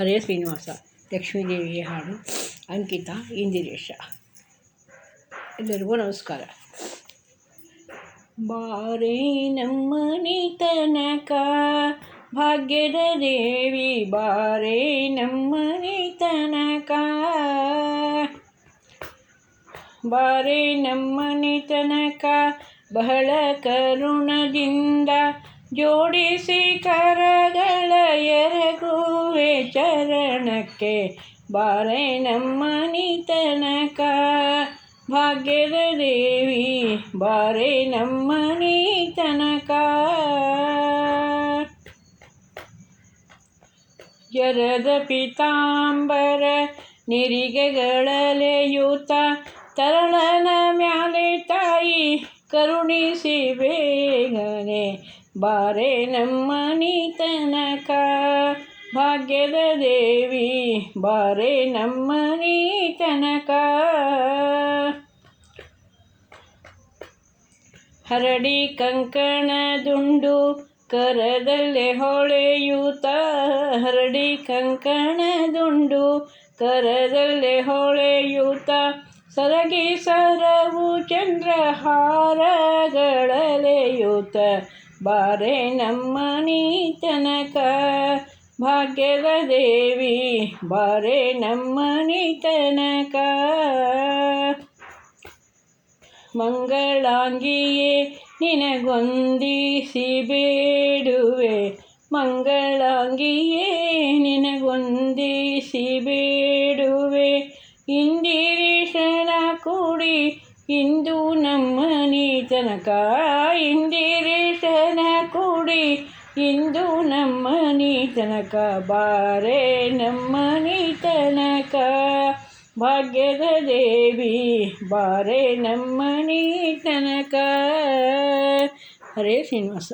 ಹರೇ ಶ್ರೀನಿವಾಸ ಲಕ್ಷ್ಮೀದೇವಿಯ ಹಾಡು, ಅಂಕಿತ, ಇಂದಿರೇಶ. ಎಲ್ಲರಿಗೂ ನಮಸ್ಕಾರ. ಬಾರೇ ನಮ್ಮನಿ ತನಕ ಭಾಗ್ಯದ ದೇವಿ, ಬಾರೇ ನಮ್ಮನಿ ತನಕ ಬಾರೇ ನಮ್ಮನಿ ತನಕ ಬಹಳ ಕರುಣದಿಂದ ಜೋಡಿಸಿ ಕರಗಳ ಎರಗುವೆ ಚರಣಕ್ಕೆ ಬಾರೆ ನಮ್ಮನಿ ತನಕ ಭಾಗ್ಯದ ದೇವಿ, ಬಾರೆ ನಮ್ಮನಿ ತನಕ ಜರದ ಪಿತಾಂಬರ ನಿರಿಗೆಗಳಲೆಯೂತ ತರಳನ ಮ್ಯಾಲೆ ತಾಯಿ ಕರುಣಿಸಿ ಬೇಗನೆ, ಬಾರೆ ನಮ್ಮನಿ ತನಕ ಭಾಗ್ಯದ ದೇವಿ ಬಾರೆ ನಮ್ಮನಿ ತನಕ. ಹರಡಿ ಕಂಕಣ ದುಂಡು ಕರದಲ್ಲೇ ಹೊಳೆಯೂತ ಹರಡಿ ಕಂಕಣ ದುಂಡು ಕರದಲ್ಲೇ ಹೊಳೆಯೂತ ಸರಗಿ ಸರವು ಚಂದ್ರಹಾರಗಳಲೆಯೂತ ಬಾರೆ ನಮ್ಮ ತನಕ. ಭಾಗ್ಯದ ದೇವಿ ಬಾರೆ ನಮ್ಮನಿ ತನಕ ಮಂಗಳಾಂಗಿಯೇ ನಿನಗೊಂದಿಸಿ ಬೇಡುವೆ ಮಂಗಳಾಂಗಿಯೇ ನಿನಗೊಂದಿಸಿ ಬೇಡುವೆ ಇಂದಿರೀಶನ ಕೂಡಿ ಇಂದು ನಮ್ಮನಿ ತನಕ ಇಂದಿರೀಶನ ಕೂಡಿ ಇಂದು ನಮ್ಮ ತನಕ ಬಾರೆ ನಮ್ಮ ತನಕ ಭಾಗ್ಯದ ದೇವಿ ಬಾರೆ ನಮ್ಮ ತನಕ ಹರೇ ಶ್ರೀನಿವಾಸ.